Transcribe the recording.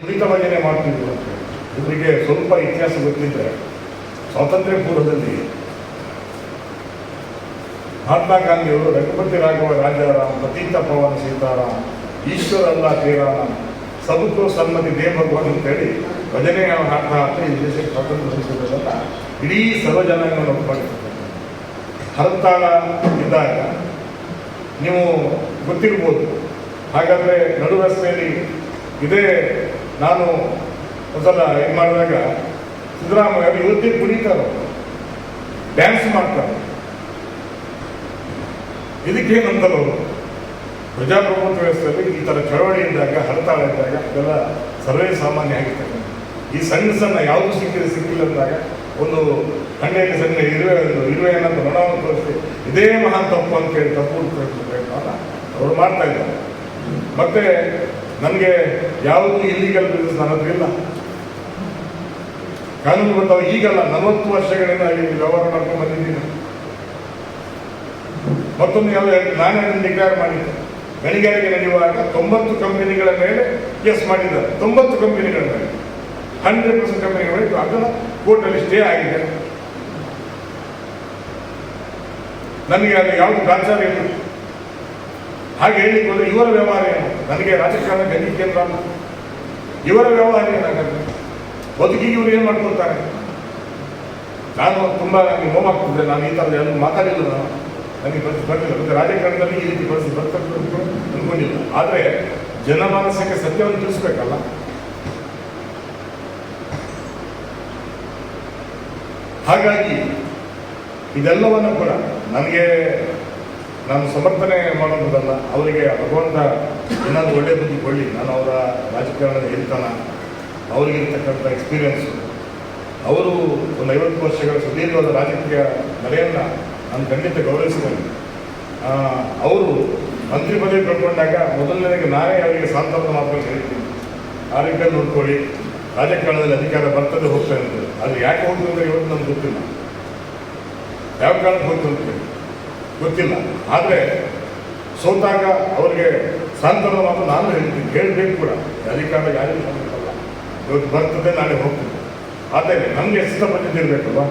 ನುರಿತವಾಗಿಯೇ ಮಾಡ್ತಿದ್ರು. ಇವರಿಗೆ ಸ್ವಲ್ಪ ಇತಿಹಾಸ ಗೊತ್ತಿದ್ರೆ ಸ್ವಾತಂತ್ರ್ಯ ಪೂರ್ವದಲ್ಲಿ ಮಹಾತ್ಮ ಗಾಂಧಿಯವರು ರಘುಪತಿ ರಾಘವ ರಾಜಾರಾಮ್, ಪತೀತ ಪವನ್ ಸೀತಾರಾಮ್ ಈಶ್ವರ ಅಲ್ಲ ಶ್ರೀರಾಮ ಸಬುಕು ಸನ್ಮತಿ ದೇ ಭಗವಾನ್ ಅಂತೇಳಿ ಭಜನೆ ಹಾಡ್ತಾ ಹಾಕಿ ಈ ದೇಶಕ್ಕೆ ಸ್ವಾತಂತ್ರ್ಯ ಸಿಕ್ಕಿದ್ರಲ್ಲ ಇಡೀ ಸರ್ವ ಜನಾಂಗವನ್ನು ಹರತಾಳ ಇದ್ದಾಗ ನೀವು ಗೊತ್ತಿರ್ಬೋದು ಹಾಗಾದರೆ ನಡು ರಸ್ತೆಯಲ್ಲಿ ಇದೇ ನಾನು ಒಂದ್ಸಲ ಇದು ಮಾಡಿದಾಗ ಸಿದ್ದರಾಮಯ್ಯ ಅವರು ಇವತ್ತಿಗೆ ಕುಣಿತಾರೆ. ಡ್ಯಾನ್ಸ್ ಮಾಡ್ತಾರೆ. ಇದಕ್ಕೇನಂತಲ್ಲ ಅವರು ಪ್ರಜಾಪ್ರಭುತ್ವ ವ್ಯವಸ್ಥೆಯಲ್ಲಿ ಈ ಥರ ಚಳವಳಿ ಇದ್ದಾಗ, ಹರತಾಳ ಇದ್ದಾಗ ಅದೆಲ್ಲ ಸರ್ವೇ ಸಾಮಾನ್ಯ ಆಗಿರ್ತಕ್ಕಂಥ ಈ ಸಣ್ಣ ಸಣ್ಣ ಯಾವುದು ಸಿಕ್ಕಿದೆ ಸಿಕ್ಕಿಲ್ಲ ಅಂದಾಗ ಒಂದು ಹಣ್ಣಿನ ಸಣ್ಣ ಇರುವೆ ಇರುವೆ ಅನ್ನೋದು ಋಣವನ್ನು ತೋರಿಸಿ, ಇದೇ ಮಹಾನ್ ತಪ್ಪು ಅಂತ ಹೇಳಿ ತಪ್ಪು ಅಂತ ಅವರು ಮಾಡ್ತಾ ಇದ್ದಾರೆ. ಮತ್ತೆ ನನಗೆ ಯಾವುದು ಇಲ್ಲಿಗಲ್ ಬಿಸ್ನೆಸ್ ನನ್ನ ಇಲ್ಲ ಕಾನೂನು ಬಂದವ ಈಗಲ್ಲ, ನಲವತ್ತು ವರ್ಷಗಳಿಂದ ವ್ಯವಹಾರ ಮಾಡ್ಕೊಂಡು ಬಂದಿದ್ದೀನಿ. ಮತ್ತೊಂದು ಯಾವ ನಾನೇ ಡಿಕ್ಲೇರ್ ಮಾಡಿದ್ದೆ. ಗಣಿಗಾರಿಕೆ ನಡೆಯುವಾಗ ತೊಂಬತ್ತು ಕಂಪನಿಗಳ ಮೇಲೆ ಕೇಸ್ ಮಾಡಿದ್ದಾರೆ. ತೊಂಬತ್ತು ಕಂಪನಿಗಳ ಮೇಲೆ. ಹಂಡ್ರೆಡ್ ಪರ್ಸೆಂಟ್ ಕಂಪನಿಗಳ ಮೇಲೆ. ಅದನ್ನು ಕೋರ್ಟಲ್ಲಿ ಸ್ಟೇ ಆಗಿದೆ. ನನಗೆ ಅದು ಯಾವುದು ಪ್ರಾಚಾರ ಇಲ್ಲ. ಹಾಗೆ ಹೇಳಿಕೊಂಡು ಇವರ ವ್ಯವಹಾರ ಏನು? ನನಗೆ ರಾಜಕಾರಣ ಕೇಂದ್ರ ಅಲ್ಲ. ಇವರ ವ್ಯವಹಾರ ಏನಾಗುತ್ತೆ ಬದುಕಿಗೆ ಇವರು ಏನು ಮಾಡ್ಕೊಳ್ತಾರೆ? ನಾನು ತುಂಬ ನನಗೆ ನೋವಾಗ್ತಿದ್ದೆ ನಾನು ಈ ಥರದ ಏನು ಮಾತಾಡಿಲ್ಲ. ನಾನು ನನಗೆ ಪರಿಸ್ಥಿತಿ ಬರ್ತಿಲ್ಲ. ಮತ್ತೆ ರಾಜಕಾರಣದಲ್ಲಿ ಈ ರೀತಿ ಪರಿಸ್ಥಿತಿ ಬರ್ತಕ್ಕಂಥ ಅನ್ಕೊಂಡಿಲ್ಲ. ಆದರೆ ಜನಮಾನಸಕ್ಕೆ ಸತ್ಯವನ್ನು ತಿಳಿಸ್ಬೇಕಲ್ಲ? ಹಾಗಾಗಿ ಇದೆಲ್ಲವನ್ನು ಕೂಡ ನನಗೆ ನಾನು ಸಮರ್ಥನೆ ಮಾಡುವುದಲ್ಲ, ಅವರಿಗೆ ಭಗವಂತ ಏನಾದರೂ ಒಳ್ಳೆ ಬುದ್ಧಿ ಕೊಡಲಿ. ನಾನು ಅವರ ರಾಜಕಾರಣದ ಹಿರಿತನ ಅವರಿಗಿರ್ತಕ್ಕಂಥ ಎಕ್ಸ್ಪೀರಿಯನ್ಸು ಅವರು ಒಂದು ಐವತ್ತು ವರ್ಷಗಳ ಸುದೀರ್ಘವಾದ ರಾಜಕೀಯ ನಡೆಯನ್ನು ನಾನು ಖಂಡಿತ ಗೌರವಿಸಿದ್ದೇನೆ. ಅವರು ಮಂತ್ರಿ ಪದವಿ ಕಳ್ಕೊಂಡಾಗ ಮೊದಲನೇದಾಗಿ ನಾನೇ ಅವರಿಗೆ ಸಾಂತ್ವನ ಮಾತನ್ನು ಹೇಳ್ತೀನಿ ಆ ರೀತಿಯಲ್ಲಿ ನೋಡ್ಕೊಳ್ಳಿ. ರಾಜಕಾರಣದಲ್ಲಿ ಅಧಿಕಾರ ಬರ್ತದೆ ಹೋಗ್ತಾ ಇರ್ತದೆ ಆದರೆ ಯಾಕೆ ಹೋಗ್ತದೆ ಇವತ್ತು ನಮ್ಗೆ ಗೊತ್ತಿಲ್ಲ. ಯಾವ ಕಾರಣಕ್ಕೆ ಹೋಗ್ತದೆ ಗೊತ್ತಿಲ್ಲ. ಆದರೆ ಸೋತಾಗ ಅವರಿಗೆ ಸಾಂತ್ವನ ಮಾತು ನಾನು ಹೇಳ್ತೀನಿ ಹೇಳಬೇಕು ಕೂಡ. ಅಧಿಕಾರ ಯಾರಿಗೂ ಸಾಧ್ಯಕ್ಕಲ್ಲ ಇವತ್ತು ಬರ್ತದೆ, ನಾಳೆ ಹೋಗ್ತೀನಿ. ಆದರೆ ನಮಗೆ ಇಷ್ಟಪಟ್ಟಿದ್ದಿರ್ಬೇಕಲ್ವ